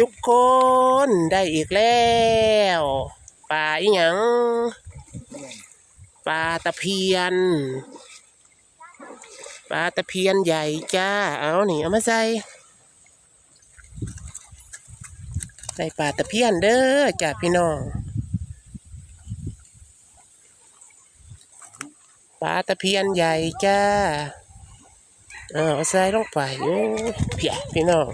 ทุกคนได้อีกแล้วปลาอีหยังปลาตะเพียนปลาตะเพียนใหญ่จ้า เอาหนี่เอามาใส่ใส่ปลาตะเพียนเด้อจ้าพี่น้องปลาตะเพียนใหญ่จ้า เอาเอใส่ลงไปโอ้เพียพี่น้อง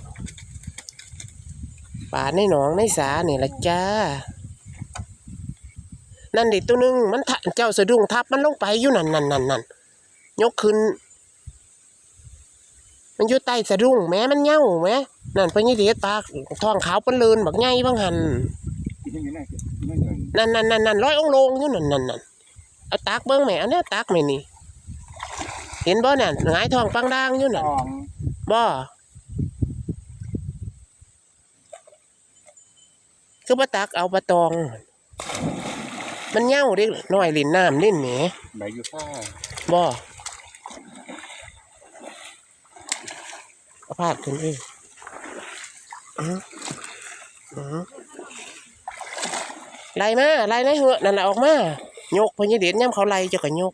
ป่าในหนองในสาเนี่ยละจ้า นั่นดิตัวหนึงมันทะเจ้าสะดุ้งทับมันลงไปอยู่นั่นนั่นนั่นนั่นยกขึ้น มันอยู่ใต้สะดุ้งแม้มันเหย้าแม้นั่นพญเดชปากท้องขาวปนเลืนบักไงบางหันกินยังไงน่าจะไม่เงินนั่นนั่นนั่นนั่นร้อยองค์ลงอยู่นั่นนั่นนั่นเอาตักเบิ้งแหม่อันเนี้ยตักแม่นี่ เห็นบ่นั่นหงายท้องปังด่างอยู่นั่นทองบ่ คือปตักเอาปลาตอง มันเหย้าเด็กน้อยเลินน้ำเล่นแหมใบยูฟ่าบ่เอาพาดขึ้นเองอื้ออื้อไล่มาไล่ในเหอะนั่นแหละออกมา ยกพญเดชย่ำเขาไล่เจะก็ยก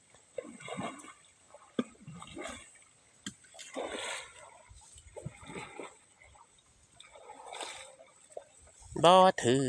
บ่ถือ